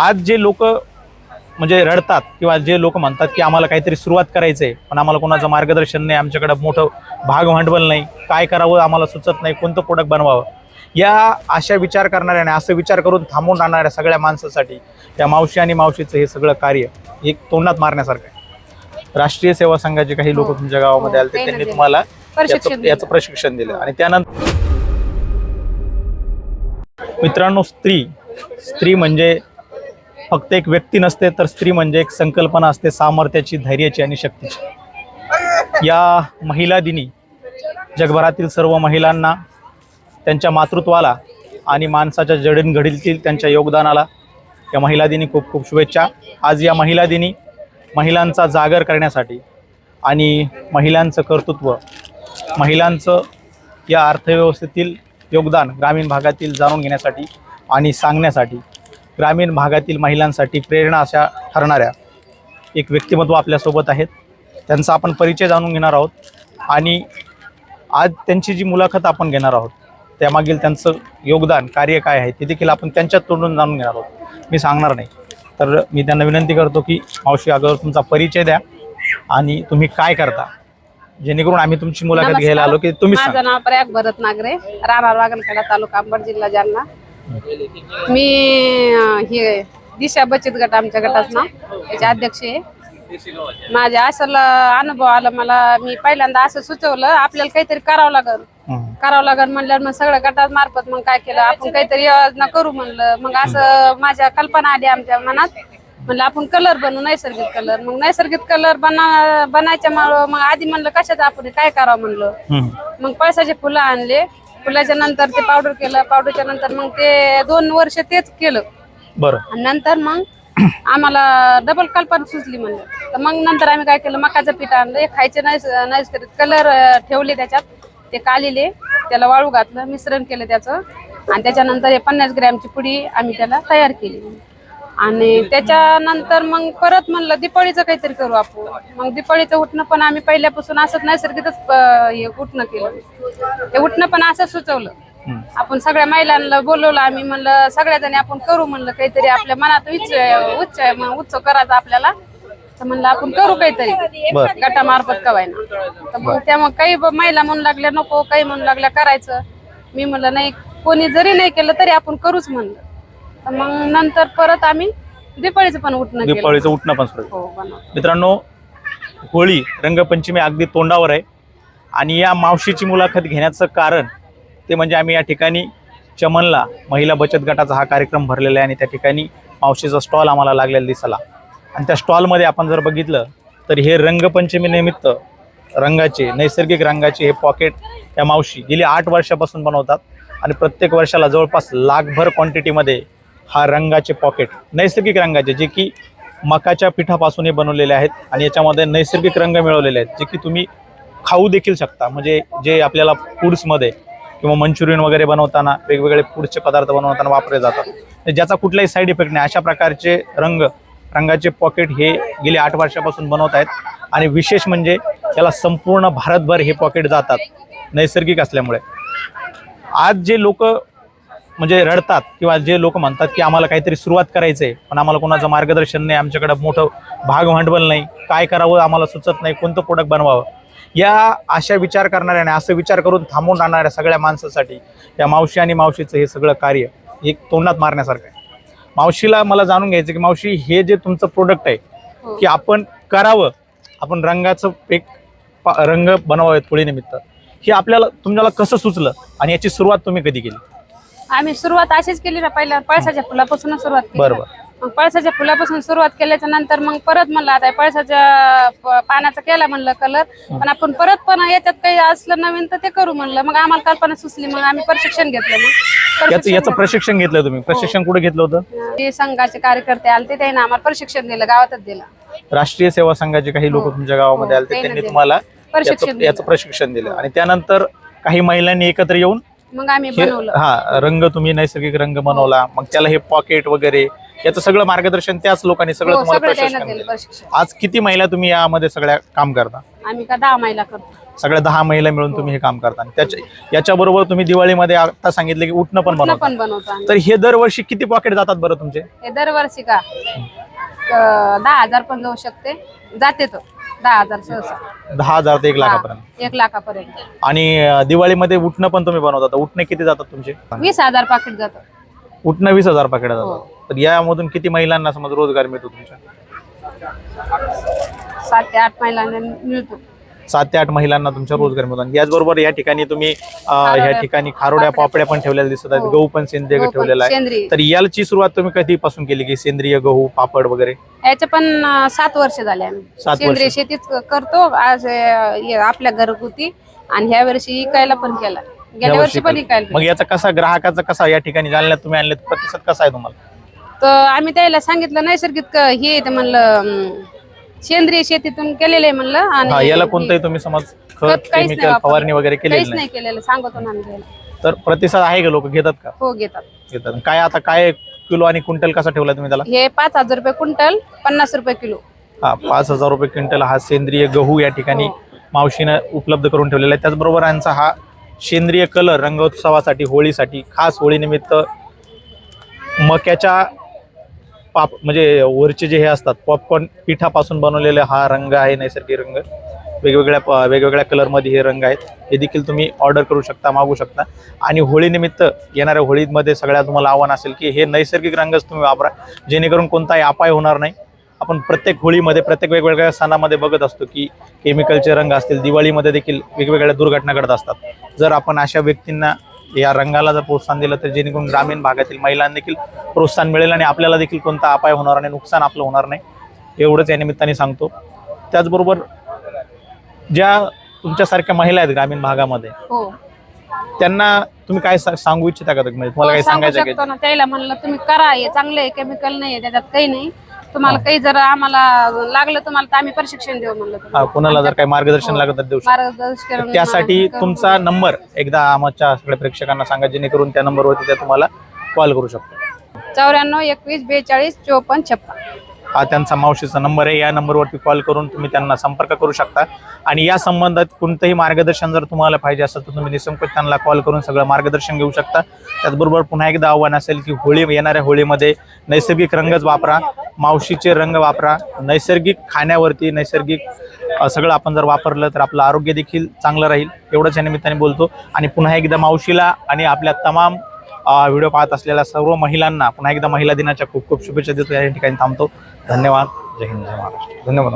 आज जे लोक म्हणजे रडतात किंवा जे लोक म्हणतात की आम्हाला काहीतरी सुरुवात करायचं आहे पण आम्हाला कोणाचं मार्गदर्शन नाही आमच्याकडे मोठं भाग भांडवल नाही काय करावं आम्हाला सुचत नाही कोणतं प्रोडक्ट बनवावं या अशा विचार करणाऱ्या आणि असं विचार करून थांबून राहणाऱ्या सगळ्या माणसासाठी या मावशी आणि मावशीचं हे सगळं कार्य एक तोंडात मारण्यासारखं आहे राष्ट्रीय सेवा संघाचे काही लोक हो. तुमच्या गावामध्ये हो, आले काही त्यांनी ना तुम्हाला याचं. प्रशिक्षण दिलं आणि त्यानंतर मित्रांनो स्त्री स्त्री म्हणजे फक्त एक व्यक्ती नसते तर स्त्री म्हणजे एक संकल्पना असते सामर्थ्याची धैर्याची आणि शक्तीची. या महिला दिनी जगभरातील सर्व महिलांना त्यांच्या मातृत्वाला आणि माणसाच्या जडणघडीतील त्यांच्या योगदानाला या महिला दिनी खूप खूप शुभेच्छा. आज या महिला दिनी महिलांचा जागर करण्यासाठी आणि महिलांचं कर्तृत्व महिलांचं या अर्थव्यवस्थेतील योगदान ग्रामीण भागातील जाणून घेण्यासाठी आणि सांगण्यासाठी ग्रामीण भागातील महिलांसाठी प्रेरणा अशा ठरणाऱ्या एक व्यक्तिमत्व आपल्यासोबत आहेत. त्यांचा आपण परिचय जाणून घेणार आहोत. आणि आज त्यांची जी मुलाखत आपण घेणार आहोत त्यामागील त्यांचं योगदान कार्य काय आहे ते देखील आपण त्यांच्यात तोंडून जाणून घेणार आहोत. मी सांगणार नाही. तर मी त्यांना विनंती करतो की मावशी अगोदर तुमचा परिचय द्या आणि तुम्ही काय करता? जेणेकरून आम्ही तुमची मुलाखत. घ्यायला आलो की तुम्ही माझं नाव प्रयाग भरत नागरे राहणार वागलखेडा तालुका अंबड जिल्हा जालना. मी हे दिशा बचत गट आमच्या गटाचं नाव त्याचे अध्यक्ष आहे. माझ्या असं अनुभव आला मला मी पहिल्यांदा असं सुचवलं आपल्याला काहीतरी करावं लागल. करावं लागल म्हणल्यावर मग सगळ्या गटात मार्फत मग काय केलं आपण काहीतरी योजना करू म्हणलं. मग असं माझ्या कल्पना आली आमच्या मनात. म्हणलं आपण कलर बनवू नैसर्गिक कलर. मग नैसर्गिक कलर बना बनायच्या मग आधी म्हणलं कशाचं आपण काय करावं म्हणलं. मग पळसाचे फुलं आणले. फुलाच्या नंतर ते पावडर केलं पावडरच्या नंतर मग ते दोन वर्ष तेच केलं. बरं. आणि नंतर मग आम्हाला डबल कल्पना सुचली म्हणलं. तर मग नंतर आम्ही काय केलं मकाचं पीठ आणलं. खायचे नाहीस करीत कलर ठेवले त्याच्यात. ते कालिले त्याला वाळू घातलं मिश्रण केलं त्याचं. आणि त्याच्यानंतर हे पन्नास ग्रॅमची पुडी आम्ही त्याला तयार केली. आणि त्याच्यानंतर मग परत म्हणलं दिपाळीचं काहीतरी करू आपण. मग दिपाळीचं उठणं पण आम्ही पहिल्यापासून असंच नैसर्गिकच हे उठणं केलं. ते उठणं पण असं सुचवलं. आपण सगळ्या महिलांना बोलवलं आम्ही म्हणलं सगळ्या जणी आपण करू म्हणलं काहीतरी आपल्या मनात उच्च उच्च आहे, मग उत्सव करायचा आपल्याला. तर म्हणलं आपण करू काहीतरी. गटामार्फत कवायना. तर मग त्यामुळे काही महिला म्हणू लागल्या नको काही म्हणू लागल्या करायचं. मी म्हणलं नाही कोणी जरी नाही केलं तरी आपण करूच म्हणलं. तर मग नंतर परत आम्ही दिपाळीचं पण उठणं केलं. दिपाळीचं उठणं पण सुरू. हो मित्रांनो होळी रंगपंचमी अगदी तोंडावर आहे. आणि या मावशीची मुलाखत घेण्याचं कारण ते म्हणजे आम्ही या ठिकाणी चमनला महिला बचत गटाचा हा कार्यक्रम भरलेला आहे आणि त्या ठिकाणी मावशीचा स्टॉल आम्हाला लागलेला दिसला. आणि त्या स्टॉलमध्ये आपण जर बघितलं तर हे रंगपंचमी निमित्त रंगाचे नैसर्गिक रंगाचे हे पॉकेट या मावशी गेली आठ वर्षापासून बनवतात. आणि प्रत्येक वर्षाला जवळपास लाखभर क्वांटिटीमध्ये हा रंगाचे पॉकेट नैसर्गिक रंगाचे जे की मकाच्या पिठापासून हे बनवलेले आहेत आणि याच्यामध्ये नैसर्गिक रंग मिळवलेले आहेत जे की तुम्ही खाऊ देखील शकता. म्हणजे जे आपल्याला फूड्समध्ये किंवा मंचुरियन वगैरे बनवताना वेगवेगळे फूडचे पदार्थ बनवताना वापरले जातात. म्हणजे ज्याचा कुठलाही साईड इफेक्ट नाही अशा प्रकारचे रंग रंगाचे पॉकेट हे गेले आठ वर्षापासून बनवत आहेत. आणि विशेष म्हणजे त्याला संपूर्ण भारतभर हे पॉकेट जातात नैसर्गिक असल्यामुळे. आज जे लोक म्हणजे रडतात किंवा जे लोक म्हणतात की आम्हाला काहीतरी सुरुवात करायचं आहे पण आम्हाला कोणाचं मार्गदर्शन नाही आमच्याकडे मोठं भाग भांडवल नाही काय करावं आम्हाला सुचत नाही कोणतं प्रोडक्ट बनवावं? या अशा विचार करणाऱ्या आणि असं विचार करून थांबून राहणाऱ्या सगळ्या माणसासाठी या मावशी आणि मावशीचं हे सगळं कार्य एक तोंडात मारण्यासारखं आहे. मावशीला मला जाणून घ्यायचं की मावशी हे जे तुमचं प्रोडक्ट आहे हो. की आपण करावं आपण रंगाचं एक रंग बनवावेत होळीनिमित्त हे आपल्याला तुम्हाला कसं सुचलं आणि याची सुरुवात तुम्ही कधी केली? आम्ही सुरुवात अशीच केली ना पहिल्या पळसाच्या फुलापासून सुरुवात केली. बरोबर. मग पळसाच्या फुलापासून सुरुवात केल्याच्यानंतर मग परत म्हणलं आता पळसाच्या प- पानाचा केला म्हणलं कलर पण आपण परत पण याच्यात काही असलं नवीन तर ते करू म्हणलं मग आम्हाला कल्पना सुचली मग आम्ही प्रशिक्षण घेतलं मग याचं प्रशिक्षण याचं प्रशिक्षण घेतलं तुम्ही प्रशिक्षण कुठे घेतलं होतं घेतलं. ते संघाचे कार्यकर्ते आले ते त्याने आम्हाला प्रशिक्षण दिलं गावातच दिलं राष्ट्रीय सेवा संघाचे काही लोक हो. तुमच्या गावामध्ये हो, आले त्यांनी. तुम्हाला प्रशिक्षण याचं दिलं. याचं प्रशिक्षण दिलं आणि त्यानंतर काही महिलांनी एकत्र येऊन मग आम्ही हे बनवलं. हा रंग तुम्ही नैसर्गिक रंग बनवला मग त्याला हे पॉकेट वगैरे याचं सगळं मार्गदर्शन त्याच लोकांनी सगळं हो, तुम्हाला सगळं प्रशासनाने त्यानं दिलं दिलं. प्रशिक्षण. आज किती महिला तुम्ही यामध्ये सगळ्या काम करता? आम्ही का दहा महिला करतो. सगळ्या दहा महिला मिळून तुम्ही हे काम करता. आणि त्याच्या याच्याबरोबर तुम्ही दिवाळीमध्ये आता सांगितलं की उठणं पण बनवता. पण बनवतो आम्ही. तर हे दरवर्षी किती पॉकेट जातात बरं तुमचे? हे दरवर्षी का? अं, दहा हजार पण जाऊ शकते. जाते तो. दहा हजार सहसा. दहा हजार ते एक लाखापर्यंत. हा, एक लाखापर्यंत. आणि अं, दिवाळीमध्ये उठणं पण तुम्ही बनवता तर उठणे किती जातात तुमचे? वीस हजार पाकिट जातं. उठणं वीस हजार पकडा हो. जातात तर यामधून किती महिलांना समज रोजगार मिळतो तुमच्या? सात ते आठ महिलांना मिळतो. सात ते आठ महिलांना तुमच्या रोजगार मिळतो आणि याचबरोबर या ठिकाणी तुम्ही अं, ह्या ठिकाणी खारोड्या पापड्या पण ठेवलेल्या दिसत आहेत. हो. गहू पण सेंद्रिय गहू पण ठेवलेला आहे. सेंद्रिय. तर याची सुरुवात तुम्ही कधीपासून केली की सेंद्रिय गहू पापड वगैरे? याचे पण अं, सात वर्ष झाले आम्ही. सात सेंद्रिय वर्ष. शेतीच करतो. आज अं, हे आपल्या घरगुती आणि ह्या वर्षी इकायला पण केला. गेल्या वर्षी पण इकायला मग याचा कसा ग्राहकाचा कसा या ठिकाणी जालन्यात तुम्ही आणले प्रतिसाद कसा आहे तुम्हाला? तर आम्ही त्याला सांगितलं नैसर्गिक क- हे येते म्हणलं अं, सेंद्रिय शेतीतून केलेलं आहे म्हणलं हा आणि याला कोणतंही तुम्ही समज खत खत काहीच नाही केमिकल वापरलं. फवारणी वगैरे काहीच केलेली नाही नाही. केलेलं सांगतो ना आम्ही. तर प्रतिसाद आहे का लोक? घेतात का? हो घेतात. घेतात. काय आता काय किलो आणि क्विंटल कसा ठेवला तुम्ही त्याला? हे पाच हजार रुपये क्विंटल पन्नास रुपये किलो. हा पाच हजार रुपये क्विंटल हा सेंद्रिय गहू या ठिकाणी हो. मावशीनं उपलब्ध करून ठेवलेला आहे. त्याचबरोबर यांचा हा सेंद्रिय कलर रंगोत्सवासाठी होळीसाठी खास होळीनिमित्त मक्याच्या पाप म्हणजे वरचे जे हे असतात पॉपकॉर्न पिठापासून बनवलेले हा रंग आहे नैसर्गिक रंग. वेगवेगळ्या प- वेगवेगळ्या कलरमध्ये हे रंग आहेत. हे देखील तुम्ही ऑर्डर करू शकता मागू शकता. आणि होळीनिमित्त येणाऱ्या होळीमध्ये सगळ्यात तुम्हाला आव्हान असेल की हे नैसर्गिक रंगच तुम्ही वापरा. जेणेकरून कोणताही अपाय होणार नाही. आपण प्रत्येक होळीमध्ये प्रत्येक वेगवेगळ्या सणामध्ये बघत असतो की केमिकलचे रंग असतील दिवाळीमध्ये देखील वेगवेगळ्या दुर्घटना घडत असतात. जर आपण अशा व्यक्तींना या रंगाला जर प्रोत्साहन दिलं तर जेणेकरून ग्रामीण भागातील महिलांना देखील प्रोत्साहन मिळेल आणि आपल्याला देखील कोणता अपाय होणार नाही नुकसान आपलं होणार नाही. एवढंच या निमित्ताने सांगतो. त्याचबरोबर ज्या तुमच्यासारख्या महिला आहेत ग्रामीण भागामध्ये हो. त्यांना तुम्ही काय सांगू इच्छिता का म्हणजे तुम्हाला हो, काही सांगू सांगायचं त्याला म्हणलं तुम्ही करा हे चांगलं आहे केमिकल नाही आहे त्याच्यात काही नाही. तुम्हाला काही जर आम्हाला लागलं तुम्हाला तर आम्ही प्रशिक्षण देऊ म्हणलं हा. कोणाला जर काही मार्गदर्शन हो. लागत तर देऊ शकता. मार्गदर्शन त्यासाठी तुमचा नंबर एकदा आमच्या सगळ्या प्रेक्षकांना सांगा जेणेकरून त्या नंबरवरती त्या तुम्हाला कॉल करू शकतो. चौऱ्याण्णव एकवीस बेचाळीस चोपन्न छप्पन. हा त्यांचा मावशीचा नंबर आहे. या नंबरवरती कॉल करून तुम्ही त्यांना संपर्क करू शकता. आणि या संबंधात कोणतंही मार्गदर्शन जर तुम्हाला पाहिजे असेल तर तुम्ही निसंकोच त्यांना कॉल करून सगळं मार्गदर्शन घेऊ शकता. त्याचबरोबर पुन्हा एकदा आव्हान असेल की होळी येणाऱ्या होळीमध्ये नैसर्गिक रंगच वापरा. मावशीचे रंग वापरा. नैसर्गिक खाण्यावरती नैसर्गिक सगळं आपण जर वापरलं तर आपलं आरोग्य देखील चांगलं राहील. एवढंच या निमित्ताने बोलतो. आणि पुन्हा एकदा मावशीला आणि आपल्या तमाम व्हिडिओ पाहत असलेल्या सर्व महिलांना पुन्हा एकदा महिला दिनाच्या खूप खूप शुभेच्छा देतो. या ठिकाणी थांबतो. धन्यवाद. जय हिंद जय महाराष्ट्र. धन्यवाद